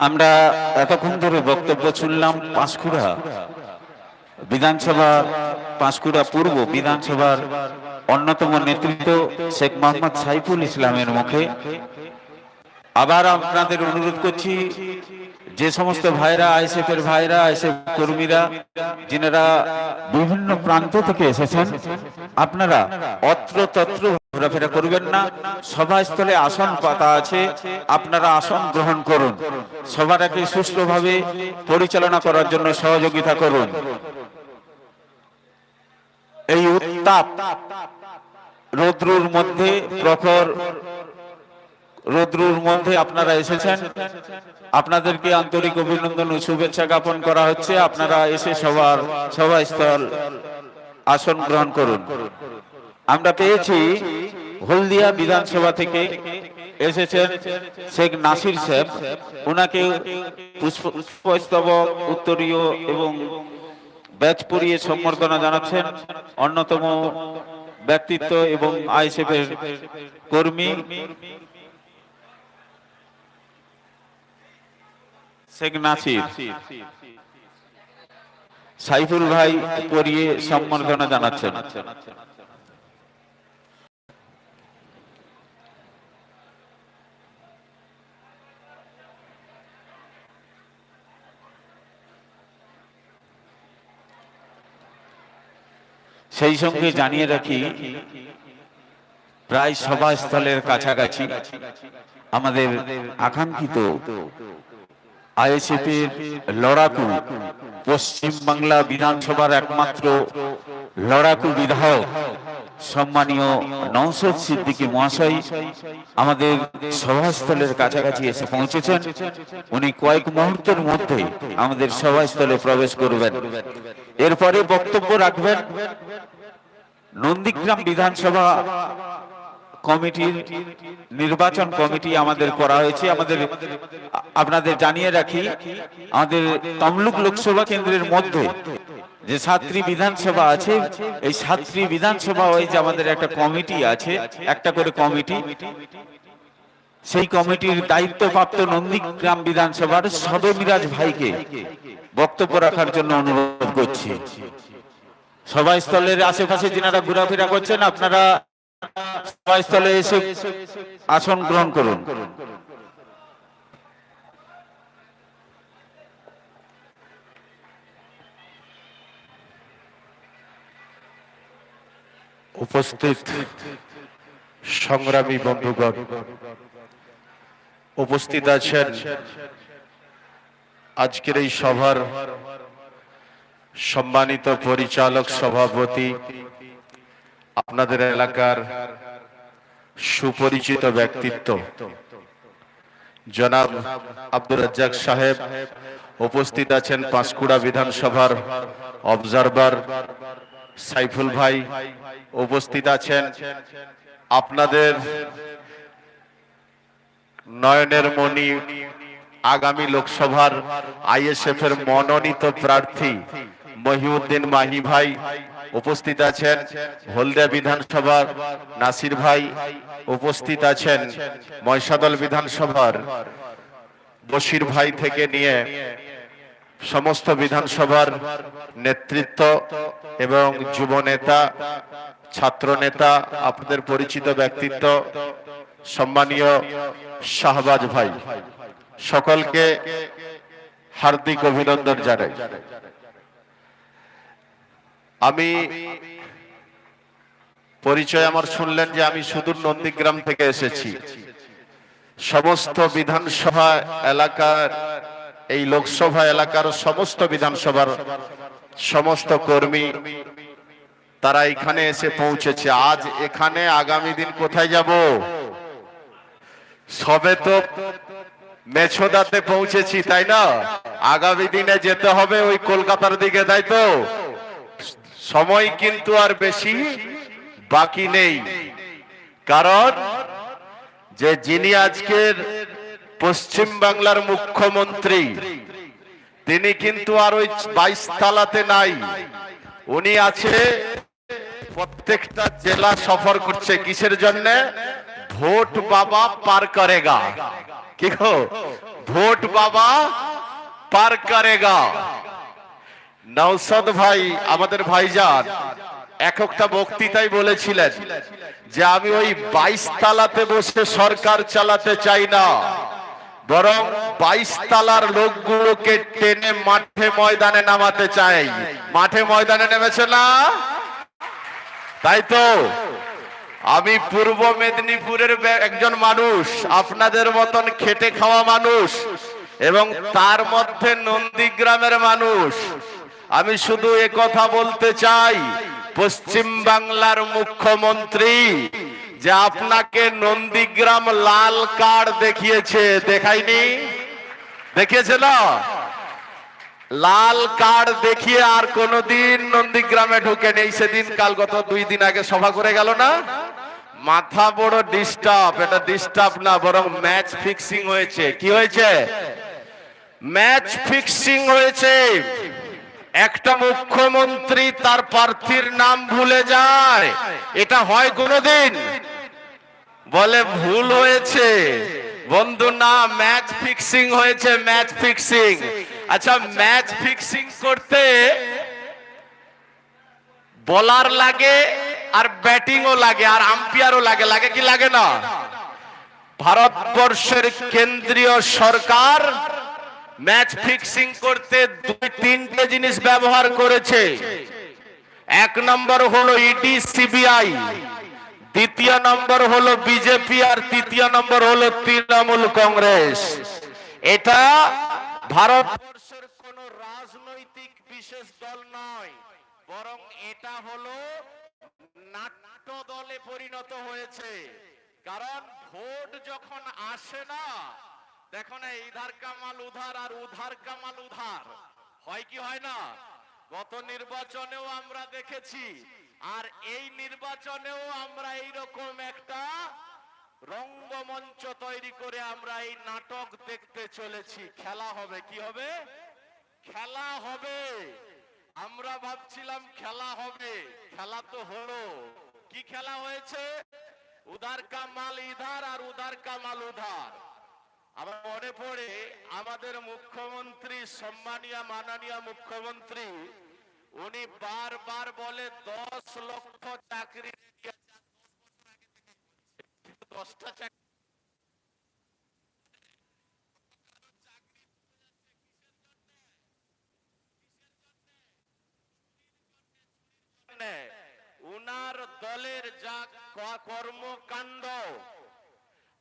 আমরা এতক্ষণ ধরে বক্তব্য শুনলাম পাঁশকুড়া, বিধানসভা পাঁশকুড়া পূর্ব বিধানসভার অন্যতম নেতৃত্ব শেখ মোহাম্মদ সাইফুল ইসলামের মুখে। আবার আপনাদের অনুরোধ করছি যে সমস্ত ভাইরা আইএসএফ এর ভাইরা আইএসএফ কর্মীরা, যিনারা বিভিন্ন প্রান্ত থেকে এসেছেন, আপনারা অত্র তত্র ঘোরাফেরা করবেন না। সভাস্থলে আসন পাতা আছে, আপনারা আসন গ্রহণ করুন। সভাটাকে সুষ্ঠুভাবে পরিচালনা করার জন্য সহযোগিতা করুন। এই উত্তাপ রৌদ্রুর মধ্যে, প্রখর রৌদ্রুর মধ্যে আপনারা এসেছেন। আপনাদেরকে আন্তরিক অভিনন্দন ও শুভেচ্ছা জ্ঞাপন করা হচ্ছে। আপনারা এসে সবার সভাস্থল আসন গ্রহণ করুন। আমরা পেয়েছি হলদিয়া বিধানসভা থেকে এসেছেন শেখ নাসির সাহেব। ওনাকে পুষ্পস্তবক, উত্তরীয় এবং ব্যাচ পরিয়ে সম্বর্ধনা জানাচ্ছেন অন্যতম ব্যক্তিত্ব এবং আইএসএফ এর কর্মী। সাইফুল ভাই পরিয়ে সম্বর্ধনা জানাচ্ছেন। সেই সঙ্গে জানিয়ে রাখি প্রায় সভাস্থলের কাছাকাছি আমাদের আকাঙ্ক্ষিত আইএসএফ এর লড়াকু পশ্চিম বাংলা বিধানসভার একমাত্র লড়াকু বিধায়ক সম্মানীয় নৌসদ সিদ্দিকী মহাশয় আমাদের সভাস্থলের কাছাকাছি এসে পৌঁছেছেন। উনি কয়েক মুহূর্তের মধ্যে আমাদের সভাস্থলে প্রবেশ করবেন। এরপরে বক্তব্য রাখবেন নন্দীগ্রাম বিধানসভা কমিটির নির্বাচন কমিটি আমাদের করা হয়েছে। আমাদের, আপনাদের জানিয়ে রাখি, আমাদের তমলুক লোকসভা কেন্দ্রের মধ্যে যে সাতটি বিধানসভা আছে, এই সাতটি বিধানসভা ওই যে আমাদের একটা কমিটি আছে, একটা করে কমিটি, সেই কমিটির দায়িত্বপ্রাপ্ত নন্দীগ্রাম বিধানসভার সবে মিরাজ ভাইকে বক্তব্য রাখার জন্য অনুরোধ করছি। সভাস্থলের আশেপাশে যিনারা ঘোরাফেরা করছেন, আপনারা এসে আসন গ্রহণ করুন। উপস্থিত সংগ্রামী বন্ধুগণ, উপস্থিত আছেন আজকের এই সভার সম্মানিত পরিচালক সভাপতি আপনাদের এলাকার সুপরিচিত ব্যক্তিত্ব, জনাব আব্দুর রাজ্জাক সাহেব উপস্থিত আছেন পাঁশকুড়া বিধানসভার অবজারভার সাইফুল ভাই উপস্থিত আছেন। আপনাদের নয়নের মণি আগামী লোকসভার আইএসএফ এর মনোনীত প্রার্থী মহিউদ্দিন মাহি ভাই উপস্থিত আছেন হলদিয়া বিধানসভার নাসির ভাই, উপস্থিত আছেন ময়সাদল বিধানসভার বশির ভাই থেকে নিয়ে সমস্ত বিধানসভার নেতৃত্ব এবং যুব নেতা, ছাত্র নেতা, আপনাদের পরিচিত ব্যক্তিত্ব, সম্মানীয় শাহবাজ ভাই, সকলকে হার্দিক অভিনন্দন জানাই। আমি পরিচয় আমার শুনলেন যে আমি সুদূর নন্দীগ্রাম থেকে এসেছি। সমস্ত বিধানসভা এলাকার, এই লোকসভা এলাকার সমস্ত বিধানসভার সমস্ত কর্মী, তারা এখানে এসে পৌঁছেছে। আজ এখানে আগামী দিন কোথায় যাব? সবে তো মেছদাতে পৌঁছেছি, তাই না? আগামী দিনে যেতে হবে ওই কলকাতার দিকে, তাই তো? সময় কিন্তু আর বেশি বাকি নেই। কারণ যে যিনি আজকের পশ্চিম বাংলার মুখ্যমন্ত্রী, তিনি কিন্তু আর ওই বাইশ তালাতে নাই। উনি আছে প্রত্যেকটা জেলা সফর করছে। কিসের জন্য? ভোট বাবা পার করেগা। কি ভোট বাবা পার করেগা। নৌসদ ভাই, আমাদের ভাইজান। এক একটা বক্তৃতাই বলেছিলেন যে আমি ওই বাইশ তালাতে বসে সরকার চালাতে চাই না, বরং বাইশ তালার লোকগুলোকে টেনে মাঠে ময়দানে নামাতে চাই। মাঠে ময়দানে নেমেছে না? তাই তো, আমি পূর্ব মেদিনীপুরের একজন মানুষ, আপনাদের মতন খেটে খাওয়া মানুষ, এবং তার মধ্যে নন্দীগ্রামের মানুষ আমি শুধু এ কথা বলতে চাই, পশ্চিম বাংলার মুখ্যমন্ত্রী যে আপনাকে নন্দীগ্রাম লাল কার্ড দেখিয়েছে দেখাইনি দেখিয়েছে না? লাল কার্ড দেখিয়ে আর কোনোদিন নন্দীগ্রামে ঢুকে নেই সেদিন কাল গত দুই দিন আগে সভা করে গেল না? মাথা বড় ডিস্টার্ব এটা ডিস্টার্ব না, বরং ম্যাচ ফিক্সিং হয়েছে। কি হয়েছে? ম্যাচ ফিক্সিং হয়েছে। একটা মুখ্যমন্ত্রী তার প্রার্থীর নাম ভুলে যায়। এটা হয় কোনোদিন? বলে ভুল হয়েছে। বন্ধু, না ম্যাচ ফিক্সিং হয়েছে ম্যাচ ফিক্সিং আচ্ছা ম্যাচ ফিক্সিং করতে বলার লাগে আর ব্যাটিংও লাগে আর আম্পায়ারও লাগে। লাগে কি লাগে না? ভারতবর্ষের কেন্দ্রীয় সরকার ম্যাচ ফিক্সিং করতে দুই তিনটে জিনিস ব্যবহার করেছে। এক নম্বর হলো ইডি সিবিআই, দ্বিতীয় নম্বর হলো বিজেপি আর তৃতীয় নম্বর হলো তৃণমূল কংগ্রেস। এটা ভারতবর্ষের কোন রাজনৈতিক বিশেষ দল নয়, বরং এটা হলো নাট্য দলে পরিণত হয়েছে। কারণ ভোট যখন আসে না দেখো না, ইধার কামাল উধার আর উধার কামাল উধার। হয় কি হয় না? গত নির্বাচনেও আমরা দেখেছি, আর এই নির্বাচনেও আমরা এইরকম একটা রঙ্গমঞ্চ তৈরি করে আমরা এই নাটক দেখতে চলেছি। খেলা হবে, কি হবে? খেলা হবে। আমরা ভাবছিলাম খেলা হবে, খেলা তো হলো। কি খেলা হয়েছে? উধার কা মাল ইধার আর উধার কা মাল উধার। আমার মনে পড়ে আমাদের মুখ্যমন্ত্রী, সম্মানীয়, মাননীয় মুখ্যমন্ত্রী, উনি বারবার বলে দশ লক্ষ চাকরি দশটা চাকরি উনার দলের যা কর্মকাণ্ড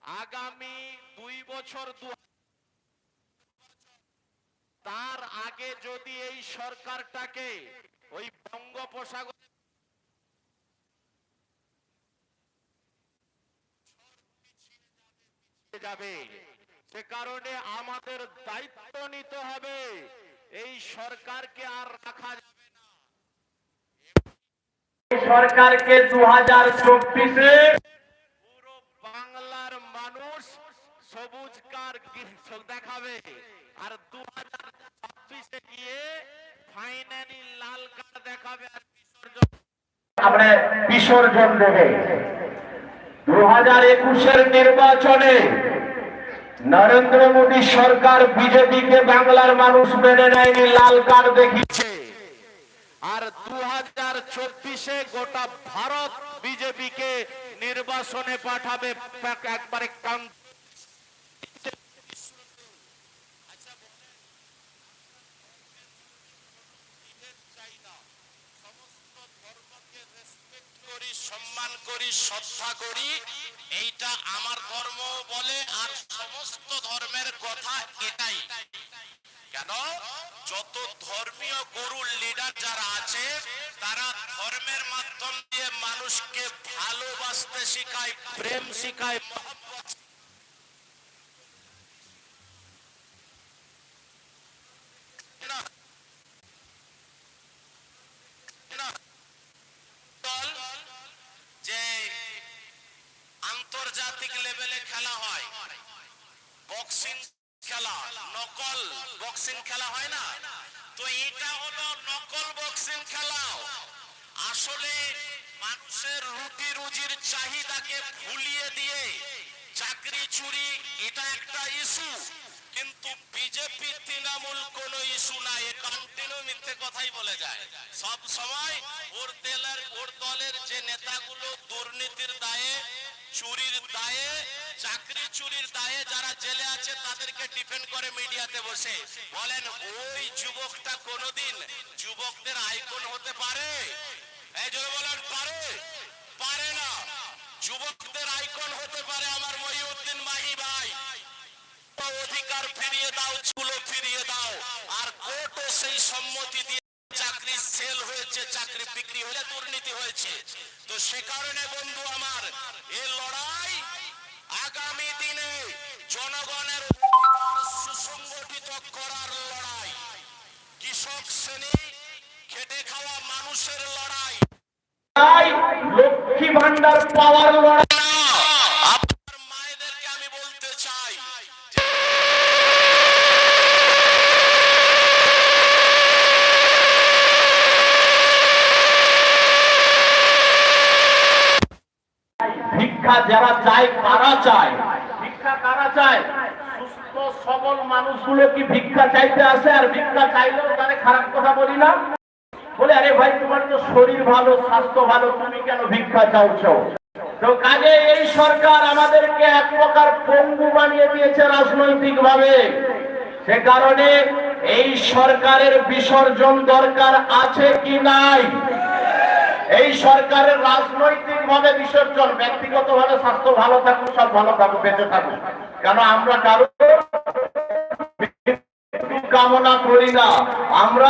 আগামী দুই বছর তার আগে যদি এই সরকারটাকে ওই বঙ্গোপসাগর যাবে, সে কারণে আমাদের দায়িত্ব নিতে হবে, এই সরকারকে আর রাখা যাবে না। সরকারকে দু হাজার চব্বিশে পুরো বাংলার মানুষ সবুজ কার দেখাবে আর দু হাজার ছাব্বিশে গিয়ে ফাইনালি লাল কার্ড দেখাবে আর বিসর্জন। আমরা বিসর্জন দেবে। দু হাজার একুশের নির্বাচনে নরেন্দ্র মোদী সরকার বিজেপিকে বাংলার মানুষ মেনে নেয়নি লাল কার্ড দেখিয়েছে। আর দু হাজার চব্বিশে গোটা ভারত বিজেপিকে নির্বাসনে পাঠাবে। একবারে কাম- করি সম্মান করি, শ্রদ্ধা করি, এইটা আমার ধর্ম বলে আর সমস্ত ধর্মের কথা এটাই। কেন? যত ধর্মীয় গরুর লিডার যারা আছে, তারা ধর্মের মাধ্যম দিয়ে মানুষকে ভালোবাসতে শিখায়, প্রেম শেখায় চুরির দায়ে, চাকরি চুরির দায়ে যারা জেলে আছে, তাদেরকে ডিফেন্ড করে মিডিয়াতে বসে। বলেন, ওই যুবকটা কোনোদিন যুবকদের আইকন হতে পারে? এই জন্য বলেন, পারে? পারে না। যুবকদের আইকন হতে পারে আমার মহিউদ্দিন মাহি ভাই। অধিকার ফিরিয়ে দাও, চুলো ফিরিয়ে দাও। আর কোর্টও সেই সম্মতি দিয়ে সেল হয়েছে, চাকরি বিক্রি হলে দুর্নীতি হয়েছে। তো সে কারণে বন্ধু আমার এই লড়াই আগামী দিনে জনগণের সুসংগঠিত করার লড়াই। কৃষক শ্রেণি, খেটে খাওয়া মানুষের লড়াই। লক্ষ্মী ভান্ডার পাওয়ার লড়াই না আপনার মায়েদেরকে আমি বলতে চাই ভিক্ষা যারা চায়, কারা চায়? ভিক্ষা কারা চায়? সুস্থ, সবল মানুষগুলো কি ভিক্ষা চাইতে আসে? আর ভিক্ষা চাইলেও খারাপ কথা বলি না? বলে, আরে ভাই, তোমার তো শরীর ভালো, স্বাস্থ্য ভালো, তুমি কেন ভিক্ষা চাওছো তো কাজে এই সরকার আমাদেরকে এক প্রকার পঙ্গু বানিয়ে দিয়েছে রাজনৈতিক ভাবে সে কারণে এই সরকারের বিসর্জন দরকার আছে কি নাই? এই সরকারের রাজনৈতিক ভাবে বিসর্জন ব্যক্তিগত ভাবে স্বাস্থ্য ভালো থাকুক, সব ভালো থাকুক, বেঁচে থাকুক। কেন আমরা কারও কামনা করি না? আমরা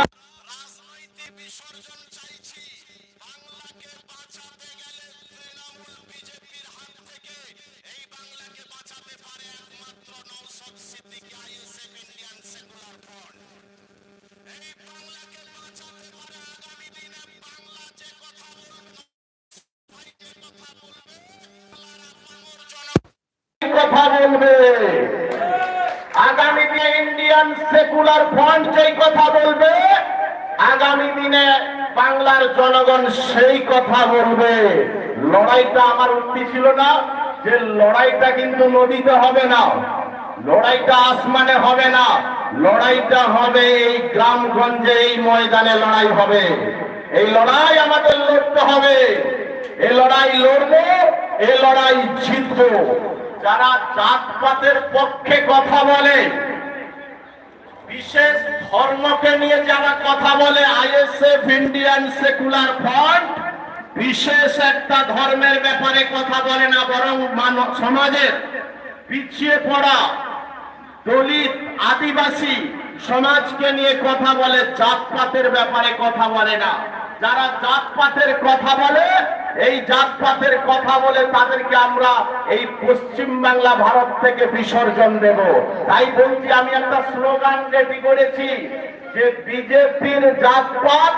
সেকুলার ফ্রন্ট যেই কথা বলবে, আগামী দিনে বাংলার জনগণ সেই কথা বলবে। লড়াইটা আমার উক্তি ছিল না যে লড়াইটা কিন্তু নদীতে হবে না, লড়াইটা আসমানে হবে না, লড়াইটা হবে এই গ্রামগঞ্জে, এই ময়দানে লড়াই হবে। এই লড়াই আমাদের লড়তে হবে। এই লড়াই লড়বো, এই লড়াই জিতবো। যারা জাতপাতের পক্ষে কথা বলে বিশেষ ধর্মকে নিয়ে যারা কথা বলে, আইএসএফ, ইন্ডিয়ান সেকুলার ফ্রন্ট, বিশেষ একটা ধর্মের ব্যাপারে কথা বলে না, বরং মানব সমাজের পিছিয়ে পড়া দলিত আদিবাসী সমাজকে নিয়ে কথা বলে, জাতপাতের ব্যাপারে কথা বলে না। যারা জাতপাতের কথা বলে, এই জাতপাতের কথা বলে তাদেরকে আমরা এই পশ্চিম বাংলা ভারত থেকে বিসর্জন দেব। তাই বলছি, আমি একটা স্লোগান রেডি করেছি যে বিজেপির জাতপাত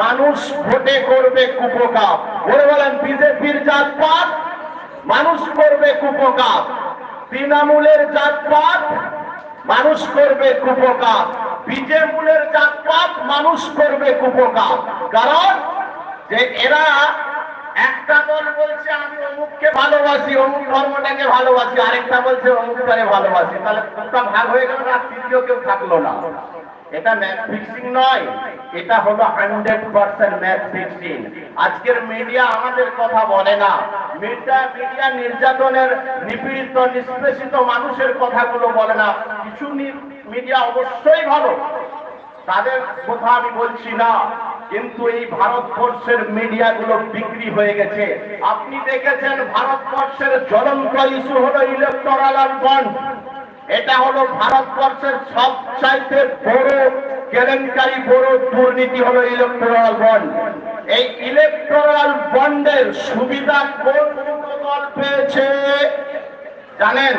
মানুষ ভোটে করবে কুপকাপ। বলে বলেন, বিজেপির জাতপাত মানুষ করবে কুপকাপ। তৃণমূলের জাতপাত মানুষ করবে কুপকার। মূলের জাতপাত মানুষ করবে কুপকার। কারণ যে এরা একটা দল বলছে, আমি অমুককে ভালোবাসি, অমুক ধর্মটাকে ভালোবাসি। আরেকটা বলছে, অমুকটারে ভালোবাসি। তাহলে কোনটা ভাগ হয়ে গেল না? তৃতীয় কেউ থাকল না। এটা ফিক্সিং নয়, এটা হলো হান্ড্রেড পার্সেন্ট ফিক্সিং আজকের মিডিয়া আমাদের কথা বলে না। মিডিয়া মিডিয়া নির্যাতনের, নিপীড়িত, নিষ্পেষিত মানুষের কথাগুলো বলে না। কিছু মিডিয়া অবশ্যই ভালো। তাদের কথা আমি বলছি না। কিন্তু এই ভারতবর্ষের মিডিয়াগুলো বিক্রি হয়ে গেছে। আপনি দেখেছেন ভারতবর্ষের জ্বলন্ত ইস্যু হলো ইলেকট্রাল বন্ড এটা হলো ভারতবর্ষের সবচাইতে বড় কেলেঙ্কারি বড় দুর্নীতি হলো ইলেকট্রাল বন্ড এই ইলেকট্রাল বন্ডের সুবিধা কোন দল পেয়েছে? জানেন,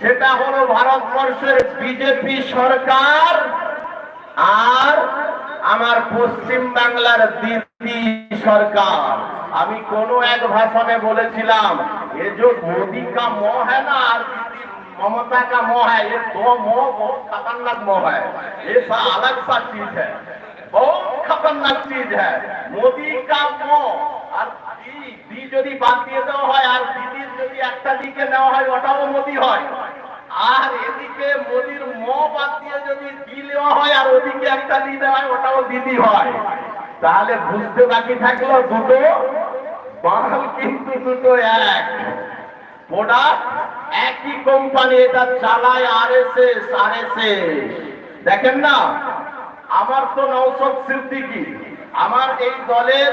সেটা হলো ভারতবর্ষের বিজেপি সরকার আর আমার পশ্চিম বাংলার দিল্লি সরকার। আমি কোন এক ভাষণে বলেছিলাম, এ যে মোদি কা আর ममता का मोह है ये दो मोह बहुत खतरनाक मोह है ये सा अलग सा चीज है बहुत खतरनाक चीज है मोदी का मोह और দি দি যদি বাদ দিয়ে দেওয়া হয় আর দিদির যদি একটা দিকে নেওয়া হয় ওটাও মোদি হয় আর এদিকে মোদির ম বাদ দিয়ে যদি দি নেওয়া হয় আর ওদিকে একটা দি দেওয়া হয় ওটাও দিদি হয় তাহলে বুঝতে বাকি থাকলো দুটো বাল কিন্তু দুটো এক প্রোডাক্ট একই কোম্পানি এটা চালায় আর এস এস আর এস দেখেন না, আমার তো নৌসদ সিদ্দিকি। আমার এই দলের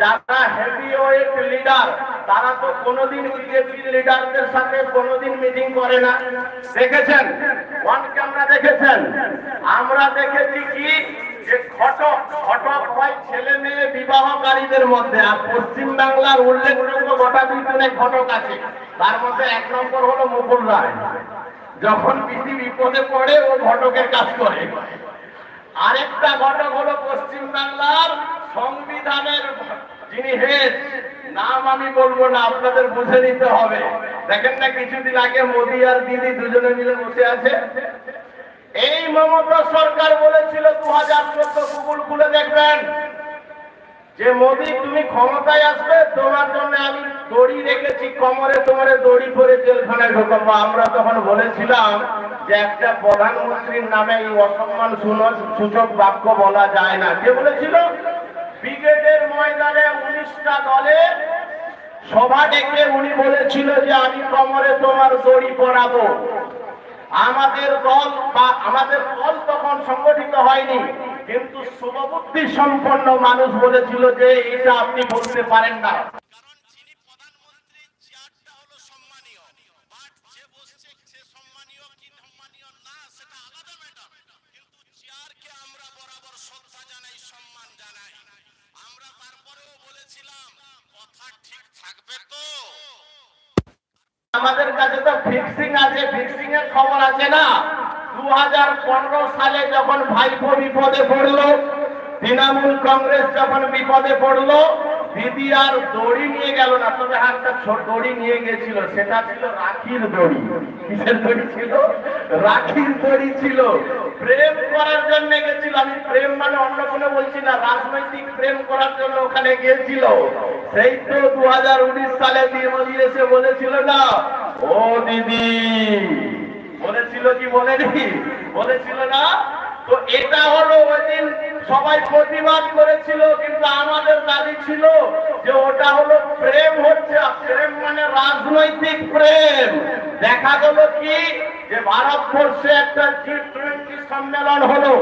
যারা হেভিওয়েট লিডার তারা তো কোনোদিন বিজেপি লিডারদের সাথে কোনোদিন মিটিং করে না। দেখেছেন? ওয়ান ক্যামেরা দেখেছেন? আমরা দেখেছি কি? বিবাহকারীদের মধ্যে, আর পশ্চিম বাংলার উল্লেখযোগ্য গোটা দুইজনে ঘটক আছে। তার মধ্যে এক নম্বর হলো মুকুল রায়। যখন বিপদে পড়ে, ও ঘটকের কাজ করে। আরেকটা ঘটক হলো পশ্চিম বাংলার সংবিধানের যিনি হেড, নাম আমি বলব না, আপনাদের বুঝে নিতে হবে। দেখেন না, কিছুদিন আগে মোদি আর দিদি দুজনে মিলে বসে আছে। এই মমতা সরকার বলেছিল দু হাজার চোদ্দ গুগল খুলে দেখবেন। যে মোদি, তুমি ক্ষমতায় আসবে, তোমার জন্য আমি দড়ি রেখেছি, কোমরে তোমারে দড়ি পরে জেলখানায় ঢোকাবো। আমরা তখন বলেছিলাম যে একটা প্রধানমন্ত্রীর নামে এই অসম্মান সূচক বাক্য বলা যায় না। কে বলেছিল? ব্রিগেডের ময়দানে উনিশটা দলে সভা ডেকে উনি বলেছিল যে আমি কোমরে তোমার দড়ি পরাবো। আমাদের দল বা আমাদের দল তখন সংগঠিত হয়নি। কিন্তু শুভবুদ্ধি সম্পন্ন মানুষ বলেছিল যে, এটা আপনি বলতে পারেন না। থাকবে তো আমাদের কাছে তো ফিক্সিং আছে ফিক্সিং এর খবর আছে না। দু সালে যখন ভাইপো বিপদে পড়ল, তৃণমূল কংগ্রেস যখন বিপদে পড়ল, দিদি আর দড়ি নিয়ে গেল না, তবে একটা দড়ি নিয়ে গেছিল। সেটা ছিল রাখির দড়ি। কিসের দড়ি ছিল? রাখির দড়ি ছিল। প্রেম করার জন্য গেছিল। আমি প্রেম মানে অন্য কোনো বলছি না, রাজনৈতিক প্রেম করার জন্য ওখানে গিয়েছিল। সেই তো দু হাজার উনিশ সালে দিদি এসে বলেছিল না ও দিদি, বলেছিল কি, বলেনি? বলেছিল না? তো এটা হলো ওই দিন সবাই প্রতিবাদ করেছিল, কিন্তু আমাদের দাবি ছিল যে ওটা হলো প্রেম হচ্ছে প্রেম মানে রাজনৈতিক প্রেম। দেখা গেল কি, যে ভারতবর্ষে একটা জি টোয়েন্টি সম্মেলন হলো,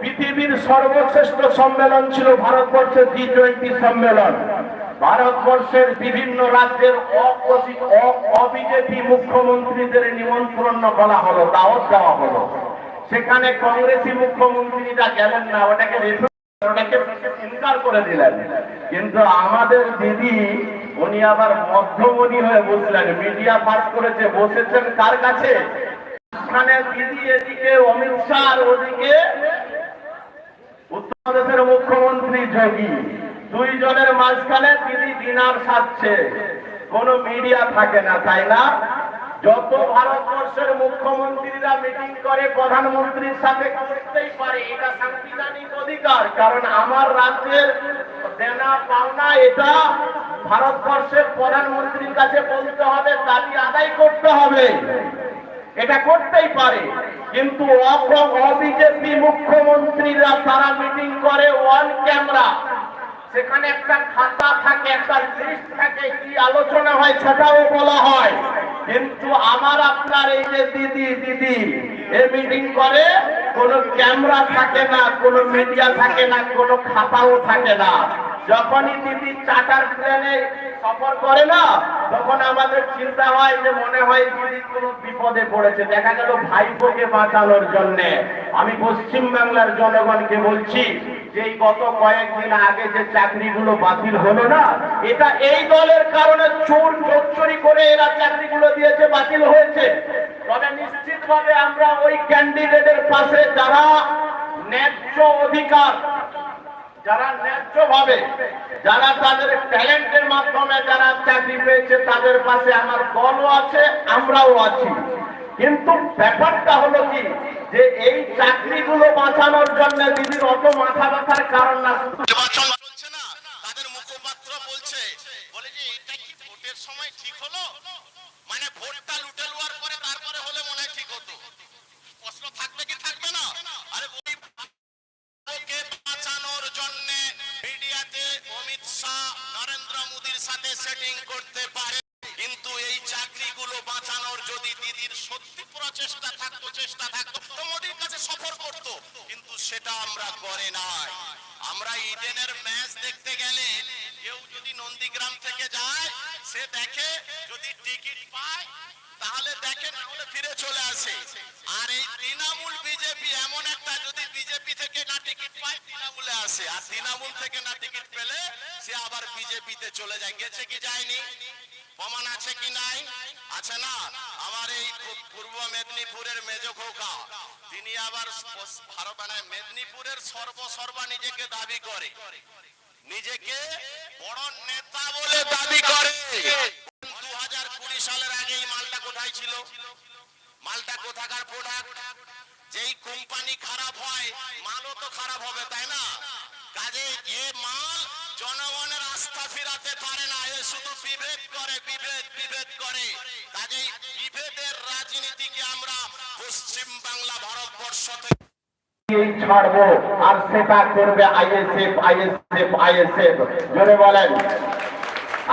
পৃথিবীর সর্বশ্রেষ্ঠ সম্মেলন ছিল ভারতবর্ষের জি টোয়েন্টি সম্মেলন। ভারতবর্ষের বিভিন্ন রাজ্যের অবিজেপি মুখ্যমন্ত্রীদের নিমন্ত্রণ করা হলো, দাওয়াত দেওয়া হলো। সেখানে কংগ্রেসি মুখ্যমন্ত্রীরা গেলেন না, ওটাকে কিন্তু আমাদের দিদি, উনি আবার মধ্যমণি হয়ে বসলেন। মিডিয়া পাস করেছে, বসেছেন কার কাছে? দিদি এদিকে, অমিত শাহ ওদিকে। উত্তরপ্রদেশের মুখ্যমন্ত্রী যোগী। দুইজনের মাঝখানে তিনি দিনার সাজছে কোনো মিডিয়া থাকে না, তাই না? যত ভারতবর্ষের মুখ্যমন্ত্রীরা মিটিং করে, প্রধানমন্ত্রীর সাথে করতেই পারে, এটা সাংবিধানিক অধিকার। কারণ আমার রাজ্যের দেনা পাওনা এটা ভারতবর্ষের প্রধানমন্ত্রীর কাছে বলতে হবে, দাবি আদায় করতে হবে। এটা করতেই পারে। কিন্তু অবিজেপি মুখ্যমন্ত্রীরা তারা মিটিং করে ওয়ান ক্যামেরা। সেখানে একটা খাতা থাকে, একটা লিস্ট থাকে, কি আলোচনা হয় সেটাও বলা হয়। কিন্তু আমার, আপনার এই যে দিদি দিদি, এ মিটিং করে, কোনো ক্যামেরা থাকে না, কোনো মিডিয়া থাকে না, কোনো খাতাও থাকে না। যখনই দিদি চার্টার প্লেনে সফর করে না, তখন আমাদের চিন্তা হয় যে মনে হয় দিদি কোনো বিপদে পড়েছে। দেখা গেল ভাইপোকে বাঁচানোর জন্য। আমি পশ্চিম বাংলার জনগণকে বলছি, যে গত কয়েকদিন আগে যে চাকরিগুলো বাতিল হলো না, এটা এই দলের কারণে চোর চোরচুরি করে এরা চাকরিগুলো দিয়েছে, বাতিল হয়েছে। তবে নিশ্চিতভাবে আমরা ওই ক্যান্ডিডেটের পাশে যারা ন্যায্য অধিকার যারা ন্যায্য ভাবে যারা তাদের ট্যালেন্টের মাধ্যমে যারা চাকরি পেয়েছে, তাদের পাশে আমার দলও আছে, আমরাও আছি। কিন্তু ব্যাপারটা হলো কি, যে এই চাকরিগুলো বাঁচানোর জন্য দিদির অত মাথা ব্যথার কারণ না। সেটিং করতে পারে। কিন্তু এই চাকরিগুলো বাঁচানোর যদি দিদির সত্যি প্রচেষ্টা থাকতো, চেষ্টা থাকতো, তো করত কিন্তু সেটা আমরা করে নাই। আমরা ইডেনের ম্যাচ দেখতে গেলে কেউ যদি নন্দীগ্রাম থেকে যায়, সে দেখে, যদি টিকিট পায়, তাহলে দেখে না ফিরে চলে আসে। আর এই তৃণমূল বিজেপি এমন একটা যদি বিজেপি থেকে না টিকিট পায়, তৃণমূলে আসে। আর তৃণমূল থেকে না টিকিট পেলে সে আবার বিজেপিতে চলে যায়। গেছে কি যায়নি? প্রমাণ আছে কি নাই? আছে না? আমার এই পূর্ব মেদিনীপুরের মেজ খোকা তিনি আবার মানে মেদিনীপুরের সর্বসর্বা নিজেকে দাবি করে। নিজেকে বড় নেতা বলে দাবি করে। দু হাজার কুড়ি সালের আগে এই মালটা কোথায় ছিল? মালটা কোথাকার প্রোডাক্ট যেই কোম্পানি খারাপ হয়, মালও তো খারাপ হবে, তাই না? কাজে এ মাল জনগণের আস্থা ফিরাতে পারে না, এ শুধু বিভেদ করে, বিভেদ বিভেদ করে। কাজেই বিভেদের রাজনীতিকে আমরা পশ্চিম বাংলা ভারতবর্ষ থেকে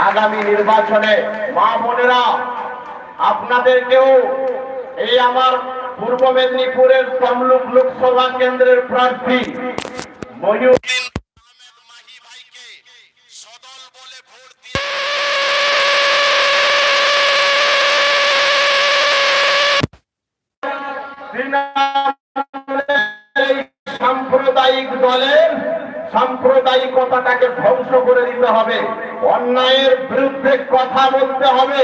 আগামী নির্বাচনে মা বোনেরা, আপনাদেরকেও এই আমার পূর্ব মেদিনীপুরের তমলুক লোকসভা কেন্দ্রের প্রার্থী ময়ূর দিন আহমেদ মাহি ভাইকে সদল বলে ভোট দিয়ে তৃণমূলের এই সাম্প্রদায়িক দলের সাম্প্রদায়িকতাটাকে ধ্বংস করে দিতে হবে। অন্যায়ের বিরুদ্ধে কথা বলতে হবে,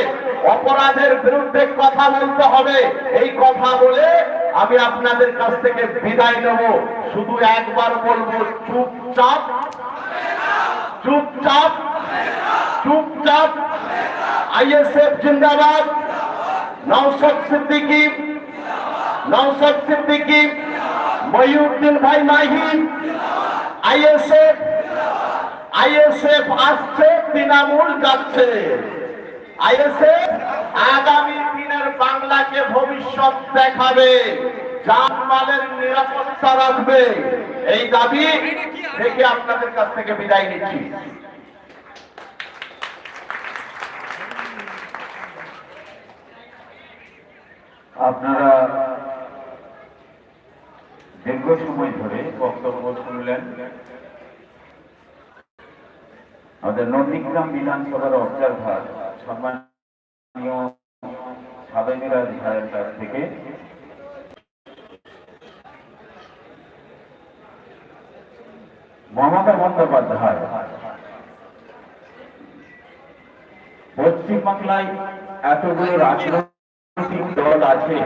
অপরাধের বিরুদ্ধে কথা বলতে হবে। এই কথা বলে আমি আপনাদের কাছ থেকে বিদায় নেব। শুধু একবার বলব, চুপচাপ চুপচাপ চুপচাপ। আইএসএফ জিন্দাবাদ। নওশাদ সিদ্দিকী নওশাদ সিদ্দিকী মহিউদ্দিন ভাই মাহিন আইএসএফ আইএসএফ আসছে, তৃণমূল যাচ্ছে। আইএসএফ আগামী দিনের বাংলাকে ভবিষ্যৎ দেখাবে, জানমালের নিরাপত্তা রাখবে। এই দাবি থেকে আপনাদের কাছ থেকে বিদায় নিচ্ছি। আপনারা দীর্ঘ সময় ধরে বক্তব্য শুনলেন। আমাদের নন্দীগ্রাম বিধানসভার অবজারভার সম্মানীয় কাছ থেকে। মমতা বন্দ্যোপাধ্যায়। পশ্চিমবাংলায় এতগুলো রাজনৈতিক দল আছে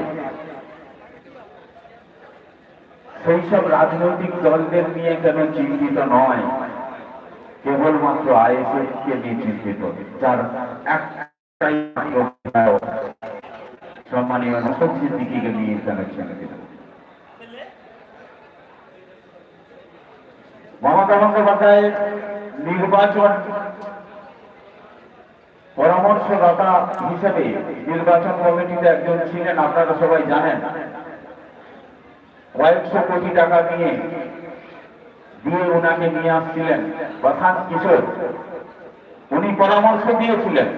সেই সব রাজনৈতিক দলদের নিয়ে কেন চিন্তিত নয়? কেবলমাত্র আইএসএফ কে নিয়ে চিন্তিত, যার একটাই সম্মানীয় নসব সিদ্দিকিকে নিয়ে কেন চিন্তিত? মমতা বন্দ্যোপাধ্যায় নির্বাচন পরামর্শদাতা হিসেবে নির্বাচন কমিটিতে একজন ছিলেন, আপনারা সবাই জানেন। কয়েকশো কোটি টাকা নিয়ে দিয়ে ওনাকে নিয়ে আসছিলেন। প্রধান কিশোর, উনি পরামর্শ দিয়েছিলেন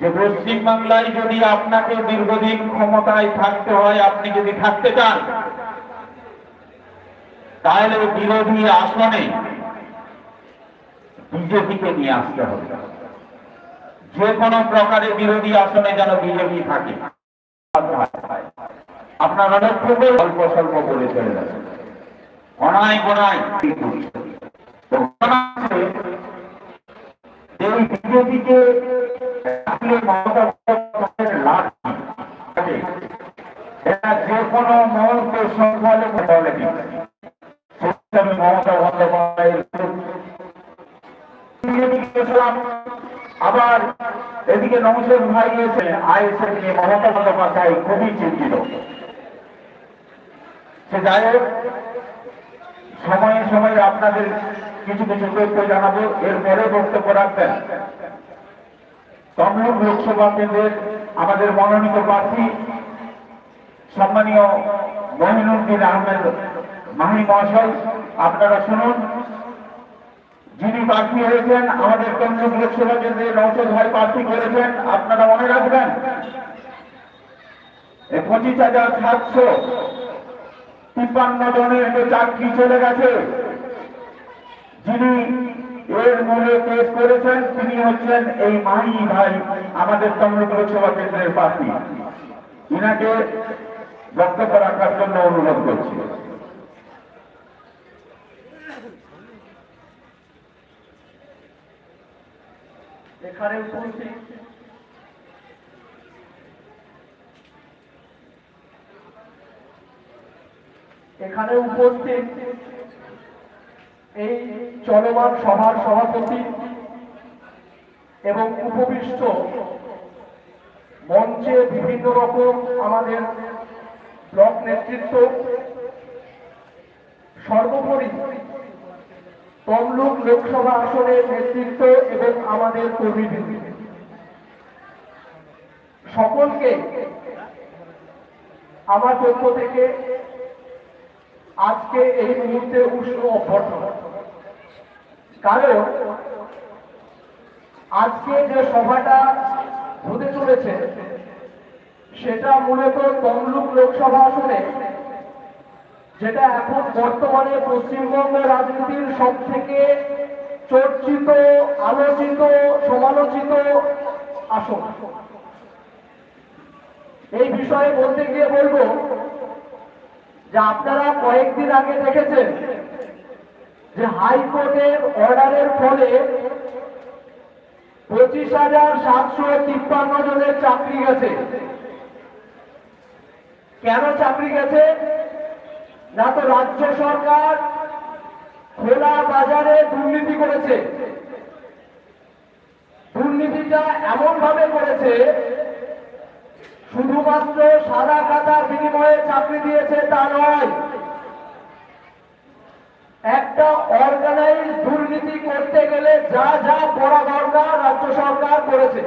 যে পশ্চিমবাংলায় যদি আপনাকে দীর্ঘদিন ক্ষমতায় থাকতে হয়, আপনি যদি থাকতে চান, তাহলে বিরোধী আসনে বিজেপিকে নিয়ে আসতে হবে। যে কোনো প্রকারে বিরোধী আসনে যেন বিজেপি থাকে। আপনারা লক্ষ্য করে অল্প স্বল্প বলে চলে যাচ্ছে। অনায় গোনায় বিজেপিকে যে কোনো মুহূর্তে সংখ্যালঘু দলে মমতা গেছিলাম, আবার এদিকে নমস্কার ভাই এসে আইএসএফ নিয়ে মমতা বন্দ্যোপাধ্যায় খুবই চিন্তিত। যাই সময়ে সময়ে আপনাদের কিছু কিছু তথ্য জানাব, এরপরে বক্তব্য রাখবেন। তমলুক লোকসভা কেন্দ্রের আমাদের মনোনীত প্রার্থী, সম্মানীয় মহিনুদ্দিন আহমেদ মাহি মহাশয়, আপনারা শুনুন। যিনি প্রার্থী হয়েছেন, আমাদের তমলুক লোকসভা কেন্দ্রে নৌসদ ভাই প্রার্থী করেছেন, আপনারা মনে রাখবেন? পঁচিশ হাজার সাতশো তিপ্পান্ন জনের যে চাকরি চলে গেছে। যিনি এর মূলে পেশ করেছেন, তিনি হচ্ছেন এই মাহি ভাই, আমাদের তমলুক লোকসভা কেন্দ্রের প্রার্থী। ইনাকে বক্তব্য রাখার জন্য অনুরোধ করছি। এখানে উপস্থিত এখানে উপস্থিত এই চলমান সভার সভাপতি এবং উপবিষ্ট মঞ্চে বিভিন্ন রকম আমাদের ব্লক নেতৃত্ব, সর্বোপরি তমলুক লোকসভা আসনের নেতৃত্ব এবং আমাদের কর্মীবৃন্দ। সকলকে আমার পক্ষ থেকে আজকে এই মুহূর্তে উষ্ণ অভ্যর্থনা কারণ আজকে যে সভাটা হতে চলেছে, সেটা মূলত তমলুক লোকসভা আসনে, যেটা এখন বর্তমানে পশ্চিমবঙ্গ রাজনীতির সব থেকে চর্চিত, আলোচিত, সমালোচিত আসন। এই বিষয়ে বলতে গিয়ে বলব যে আপনারা কয়েকদিন আগে দেখেছেন যে হাইকোর্টের অর্ডারের ফলে পঁচিশ হাজার সাতশো তিপ্পান্ন জনের চাকরি গেছে। কেন চাকরি গেছে? না তো রাজ্য সরকার খোলা বাজারে দুর্নীতি করেছে। দুর্নীতিটা এমন ভাবে করেছে শুধুমাত্র সাদা খাতার বিনিময়ে চাকরি দিয়েছে তা নয়, একটা অর্গানাইজ দুর্নীতি করতে গেলে যা যা করা দরকার রাজ্য সরকার করেছে।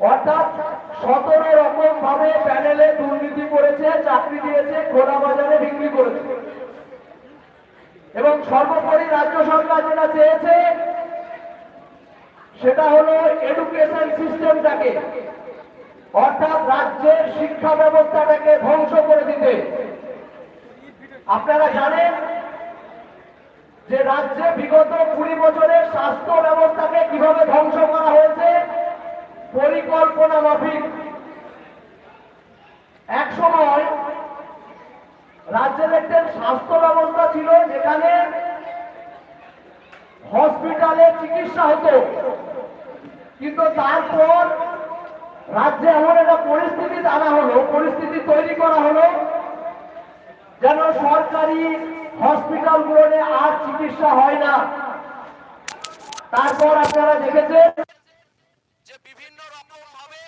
অর্থাৎ সতেরো রকম ভাবে প্যানেলে দুর্নীতি করেছে, চাকরি দিয়েছে, খোলা বাজারে বিক্রি করেছে। এবং সর্বোপরি রাজ্য সরকার যেটা চেয়েছে, সেটা হলো এডুকেশন সিস্টেমটাকে অর্থাৎ রাজ্যের শিক্ষা ব্যবস্থাটাকে ধ্বংস করে দিতে। আপনারা জানেন যে রাজ্যে বিগত কুড়ি বছরের স্বাস্থ্য ব্যবস্থাকে কীভাবে ধ্বংস করা হয়েছে? পরিকল্পনা মাফিক। এক সময় রাজ্যের একটা স্বাস্থ্য ব্যবস্থা ছিল যেখানে হসপিটালে চিকিৎসা হতো। কিন্তু তারপর রাজ্যে এমন একটা পরিস্থিতি আনা হলো, পরিস্থিতি তৈরি করা হলো যেন সরকারি হসপিটালগুলোতে আর চিকিৎসা হয় না। তারপর আপনারা দেখেছেন যে বিভিন্ন রকম ভাবে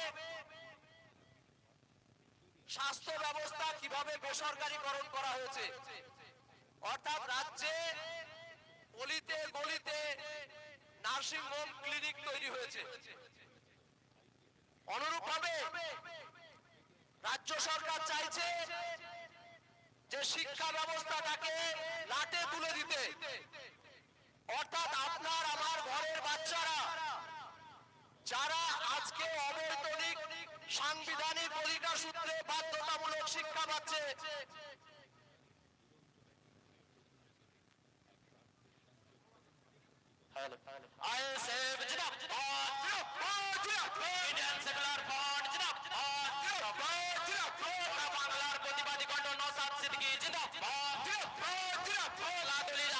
স্বাস্থ্য ব্যবস্থা কীভাবে বেসরকারীকরণ করা হয়েছে। অর্থাৎ রাজ্যে গলিতে গলিতে নার্সিং হোম ক্লিনিক তৈরি হয়েছে। অনুরূপভাবে রাজ্য সরকার চাইছে যে শিক্ষা ব্যবস্থাটাকে লাটে তুলে দিতে। অর্থাৎ আপনার আমার ঘরের বাচ্চারা যারা আজকে অবৈতনিক সাংবিধানিক অধিকার সূত্রে বাধ্যতামূলক শিক্ষা পাচ্ছে ISF জিন্দাবাদ,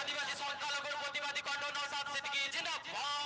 আদিবাসী সংখ্যালঘুর প্রতিবাদী কণ্ঠ নৌসাদ সিদ্দিকী জিন্দাবাদ